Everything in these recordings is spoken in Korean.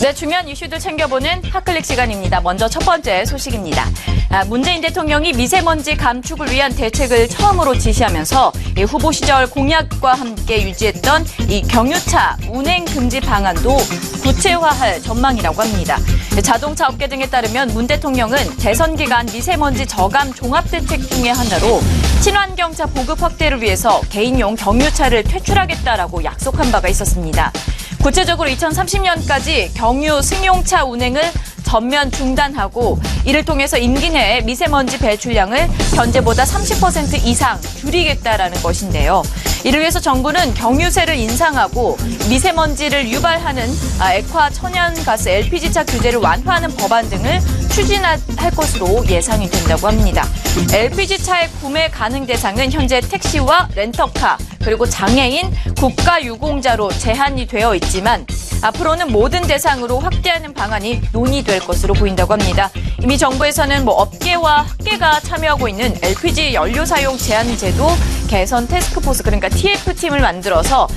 네, 중요한 이슈들 챙겨보는 핫클릭 시간입니다. 먼저 첫 번째 소식입니다. 아, 문재인 대통령이 미세먼지 감축을 위한 대책을 처음으로 지시하면서 이 후보 시절 공약과 함께 유지했던 이 경유차 운행 금지 방안도 구체화할 전망이라고 합니다. 자동차 업계 등에 따르면 문 대통령은 대선 기간 미세먼지 저감 종합 대책 중의 하나로 친환경차 보급 확대를 위해서 개인용 경유차를 퇴출하겠다라고 약속한 바가 있었습니다. 구체적으로 2030년까지 경유 승용차 운행을 전면 중단하고 이를 통해서 임기 내에 미세먼지 배출량을 현재보다 30% 이상 줄이겠다라는 것인데요. 이를 위해서 정부는 경유세를 인상하고 미세먼지를 유발하는 아, 액화 천연가스 LPG차 규제를 완화하는 법안 등을 추진할 것으로 예상이 된다고 합니다. LPG차의 구매 가능 대상은 현재 택시와 렌터카 그리고 장애인, 국가유공자로 제한이 되어 있지만 앞으로는 모든 대상으로 확대하는 방안이 논의될 것으로 보인다고 합니다. 이미 정부에서는 뭐 업계와 학계가 참여하고 있는 LPG 연료 사용 제한 제도 개선 테스크포스 그러니까 TF팀을 만들어서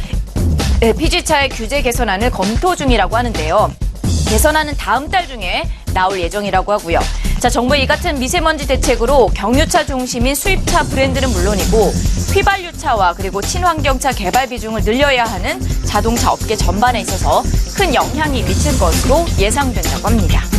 LPG차의 규제 개선안을 검토 중이라고 하는데요. 개선안은 다음 달 중에 나올 예정이라고 하고요. 자, 정부의 이 같은 미세먼지 대책으로 경유차 중심인 수입차 브랜드는 물론이고 휘발유차와 그리고 친환경차 개발 비중을 늘려야 하는 자동차 업계 전반에 있어서 큰 영향이 미칠 것으로 예상된다고 합니다.